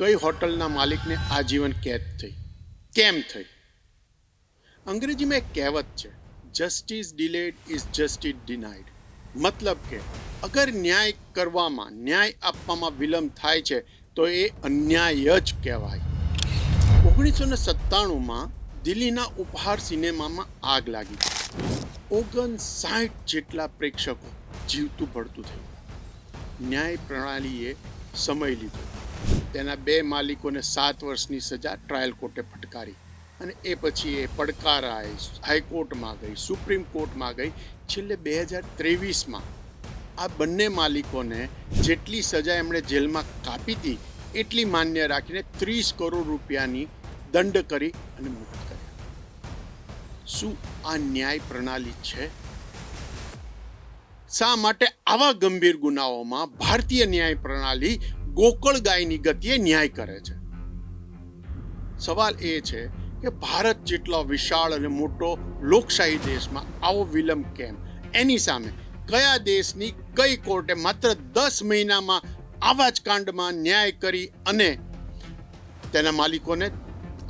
કઈ હોટલના માલિકને આજીવન કેદ થઈ? કેમ થઈ? અંગ્રેજીમાં એક કહેવત છે justice delayed is justice denied મતલબ કે, અગર ન્યાય કરવામાં, ન્યાય આપવામાં વિલંબ થાય છે, તો એ અન્યાય જ કહેવાય. ઓગણીસો ને સત્તાણુંમાં દિલ્હીના ઉપહાર સિનેમામાં આગ લાગી. ઓગણસાઠ જેટલા પ્રેક્ષકો જીવતું પડતું થયું. ન્યાય પ્રણાલીએ સમય લીધો. તેના બે માલિકોને સાત વર્ષની સજા ટ્રાયલ કોર્ટે ફટકારી. અને એ પછી એ પડકારાય હાઈકોર્ટમાં ગઈ, સુપ્રીમ કોર્ટમાં ગઈ. છેલ્લે બે હજાર ત્રેવીસમાં આ બંને માલિકોને જેટલી સજા એમણે જેલમાં કાપી હતી, એટલી માન્ય રાખીને ત્રીસ કરોડ રૂપિયાની દંડ કરી અને મુક્ત કર્યા. શું આ ન્યાય પ્રણાલી છે? શા માટે આવા ગંભીર ગુનાઓમાં ભારતીય ન્યાય પ્રણાલી ગોકળ ગાયની ગતિએ ન્યાય કરે છે. સવાલ એ છે કે ભારત જેટલો વિશાળ અને મોટો લોકશાહી દેશમાં આવો વિલંબ કેમ? એની સામે કયા દેશની કઈ કોર્ટે માત્ર દસ મહિનામાં આવા જ કાંડમાં ન્યાય કરી અને તેના માલિકોને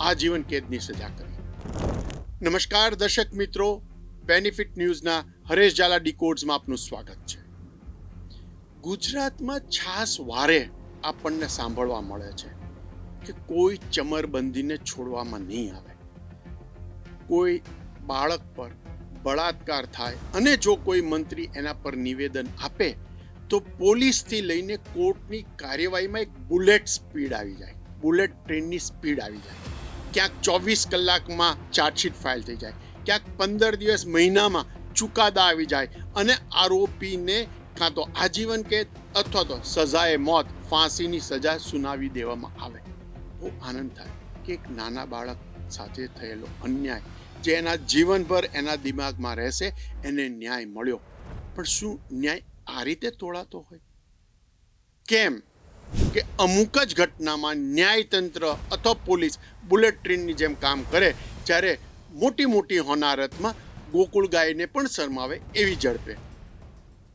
આજીવન કેદની સજા કરી? નમસ્કાર દર્શક મિત્રો બેનિફિટ ન્યૂઝના હરેશ ઝાલા ડીકોડ્સમાં આપનું સ્વાગત છે. ગુજરાતમાં છાસ વારે આપણને સાંભળવા મળે છે કે કોઈ ચમરબંધીને છોડવામાં નહીં આવે. કોઈ બાળક પર બળાત્કાર થાય અને જો કોઈ મંત્રી એના પર નિવેદન આપે, તો પોલીસથી લઈને કોર્ટની કાર્યવાહીમાં એક બુલેટ સ્પીડ આવી જાય. બુલેટ ટ્રેનની સ્પીડ આવી જાય. ક્યાંક ચોવીસ કલાકમાં ચાર્જશીટ ફાઇલ થઈ જાય. ક્યાંક પંદર દિવસ મહિનામાં ચુકાદા આવી જાય અને આરોપીને કાં તો આજીવન કેદ અથવા તો સજાએ મોત ફાંસીની સજા સુનાવી દેવામાં આવે. બહુ આનંદ થાય કે એક નાના બાળક સાથે થયેલો અન્યાય જે એના જીવનભર એના દિમાગમાં રહેશે, એને ન્યાય મળ્યો. પણ શું ન્યાય આ રીતે તોડાતો હોય? કેમ કે અમુક જ ઘટનામાં ન્યાયતંત્ર અથવા પોલીસ બુલેટ ટ્રેનની જેમ કામ કરે, જ્યારે મોટી મોટી હોનારતમાં ગોકુળ ગાયને પણ શરમાવે એવી ઝડપે.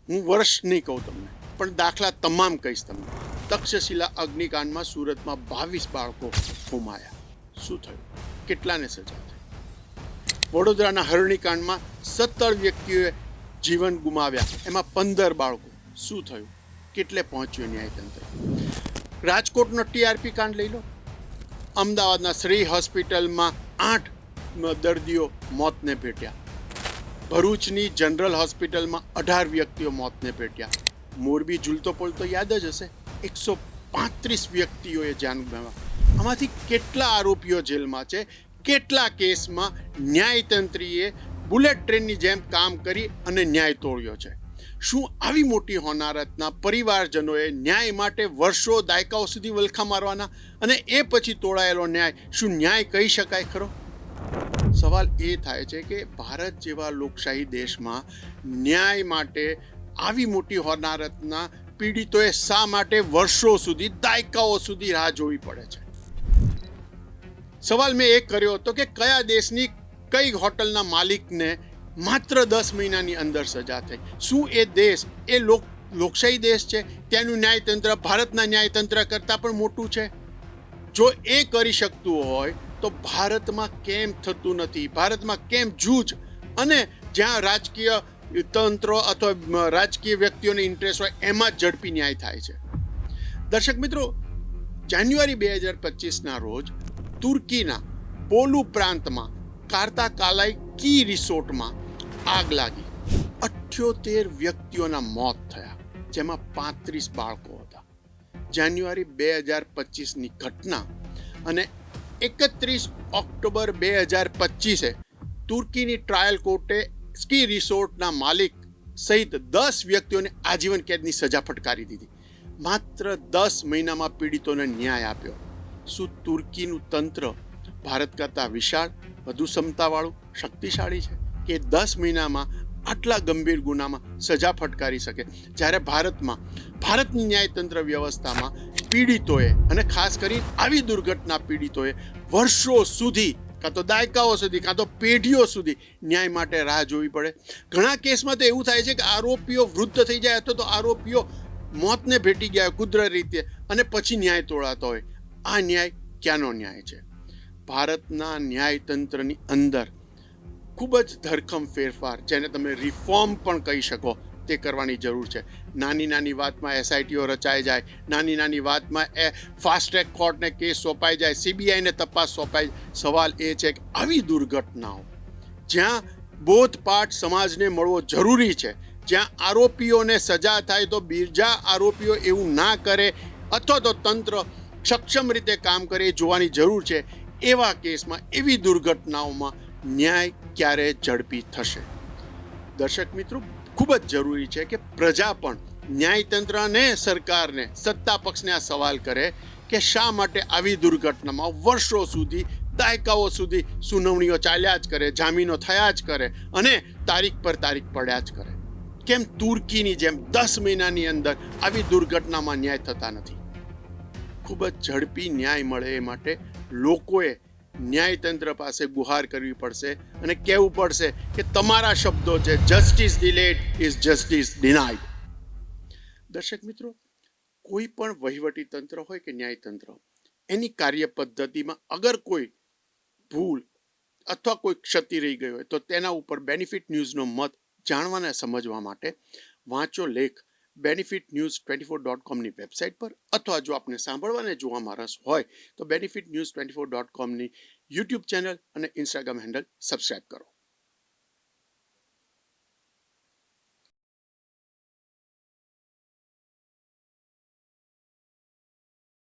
હું વર્ષ નહીં કહું તમને, પણ દાખલા તમામ કહીશ તમને. તક્ષશિલા અગ્નિકાંડમાં સુરતમાં બાવીસ બાળકો ગુમાયા. શું થયું? કેટલાને સજા થઈ? વડોદરાના હરણીકાંડમાં સત્તર વ્યક્તિઓએ જીવન ગુમાવ્યા. એમાં પંદર બાળકો. શું થયું? કેટલે પહોંચ્યું ન્યાયતંત્ર? રાજકોટનો ટીઆરપી કાંડ લઈ લો. અમદાવાદના શ્રી હોસ્પિટલમાં આઠ દર્દીઓ મોતને ભેટ્યા. ભરૂચની જનરલ હોસ્પિટલમાં અઢાર વ્યક્તિઓ મોતને ભેટ્યા. મોરબી ઝૂલતો પોલતો યાદ જ હશે. એકસો પાંત્રીસ વ્યક્તિઓએ જાન ગુમાવ્યા. આમાંથી કેટલા આરોપીઓ જેલમાં છે? કેટલા કેસમાં ન્યાયતંત્રીએ બુલેટ ટ્રેનની જેમ કામ કરી અને ન્યાય તોડ્યો છે? શું આવી મોટી હોનારતના પરિવારજનોએ ન્યાય માટે વર્ષો દાયકાઓ સુધી વલખા મારવાના અને એ પછી તોડાયેલો ન્યાય શું ન્યાય કહી શકાય ખરો? સવાલ એ થાય છે કે ભારત જેવા લોકશાહી દેશમાં ન્યાય માટે આવી મોટી હોનારતના પીડિતોએ શા માટે વર્ષો સુધી દાયકાઓ સુધી રાહ જોવી પડે છે? સવાલ મેં એ કર્યો હતો કે કયા દેશની કઈ હોટલના માલિકને માત્ર દસ મહિનાની અંદર સજા થઈ? શું એ દેશ એ લોક, લોકશાહી દેશ છે? ત્યાંનું ન્યાયતંત્ર, ભારતના ન્યાયતંત્ર કરતાં પણ મોટું છે? જો એ કરી શકતું હોય, તો ભારતમાં કેમ થતું નથી? ભારતમાં કેમ જૂજ? અને જ્યાં રાજકીય તંત્રો અથવા રાજકીય વ્યક્તિઓને ઇન્ટરેસ્ટ હોય, એમાં જ ઝડપી ન્યાય થાય છે. દર્શક મિત્રો, જાન્યુઆરી બે હજાર પચીસના રોજ તુર્કીના પોલુ પ્રાંતમાં કાર્તા કાલાઈ કી રિસોર્ટમાં આગ લાગી. અઠ્યોતેર વ્યક્તિઓના મોત થયા, જેમાં પાંત્રીસ બાળકો હતા. જાન્યુઆરી બે હજાર પચીસની ઘટના અને એકત્રીસ ઓક્ટોબર બે હજાર પચીસે તુર્કીની ટ્રાયલ કોર્ટે સ્કી રિસોર્ટના માલિક સહિત દસ વ્યક્તિઓને આજીવન કેદની સજા ફટકારી દીધી. માત્ર દસ મહિનામાં પીડિતોને ન્યાય આપ્યો. શું તુર્કીનું તંત્ર ભારત કરતાં વિશાળ, વધુ ક્ષમતાવાળું, શક્તિશાળી છે કે દસ મહિનામાં આટલા ગંભીર ગુનામાં સજા ફટકારી શકે? જ્યારે ભારતમાં, ભારતની ન્યાયતંત્ર વ્યવસ્થામાં પીડિતોએ અને ખાસ કરી આવી દુર્ઘટના પીડિતોએ વર્ષો સુધી કાં તો દાયકાઓ સુધી, કાં તો પેઢીઓ સુધી ન્યાય માટે રાહ જોવી પડે. ઘણા કેસમાં તો એવું થાય છે કે આરોપીઓ વૃદ્ધ થઈ જાય અથવા તો આરોપીઓ મોતને ભેટી ગયા કુદરતી રીતે અને પછી ન્યાય તોડાતો હોય. આ ન્યાય ક્યાંનો ન્યાય છે? ભારતના ન્યાયતંત્રની અંદર ખૂબ જ ધરખમ ફેરફાર, જેને તમે રિફોર્મ પણ કહી શકો. તે કરવાની જરૂર છે. નાની નાની વાતમાં એસઆઈટીઓ રચાઈ જાય, નાની નાની વાતમાં એ ફાસ્ટ ટ્રેક કોર્ટને કેસ સોંપાઈ જાય સીબીઆઈને તપાસ સોંપાઈ સવાલ એ છે કે આવી દુર્ઘટનાઓ જ્યાં બોધપાઠ સમાજને મળવો જરૂરી છે, જ્યાં આરોપીઓને સજા થાય તો બીજા આરોપીઓ એવું ના કરે અથવા તો તંત્ર સક્ષમ રીતે કામ કરે એ જોવાની જરૂર છે. એવા કેસમાં, એવી દુર્ઘટનાઓમાં ન્યાય ક્યારે ઝડપી થશે? દર્શક મિત્રો ખૂબ જ જરૂરી છે કે પ્રજા પણ ન્યાયતંત્ર અને સરકારને, સત્તા પક્ષને આ સવાલ કરે કે શા માટે આવી દુર્ઘટનામાં વર્ષો સુધી, દાયકાઓ સુધી સુનાવણીઓ ચાલ્યા જ કરે, જામીનો થયા જ કરે અને તારીખ પર તારીખ પડ્યા જ કરે. કેમ તુર્કીની જેમ દસ મહિનાની અંદર આવી દુર્ઘટનામાં ન્યાય થતા નથી? ખૂબ જ ઝડપી ન્યાય મળે એ માટે લોકોએ ન્યાયતંત્ર પાસે ગુહાર કરવી પડશે અને કહેવું પડશે કે તમારા શબ્દો છે justice delayed is justice denied દર્શક મિત્રો, કોઈ પણ વહીવટી તંત્ર હોય કે ન્યાયતંત્ર એની કાર્ય પદ્ધતિમાં અગર કોઈ ભૂલ અથવા કોઈ ક્ષતિ રહી ગઈ હોય, તો તેના ઉપર બેનિફિટ ન્યૂઝનો મત જાણવાને સમજવા માટે વાંચો લેખ Benefit News twenty four dot કોમની website પર અથવા જો આપને સાંભળવાને જોવામાં રસ હોય, તો Benefit News twenty four dot કોમની YouTube channel અને ઇન્સ્ટાગ્રામ હેન્ડલ સબસ્ક્રાઇબ કરો.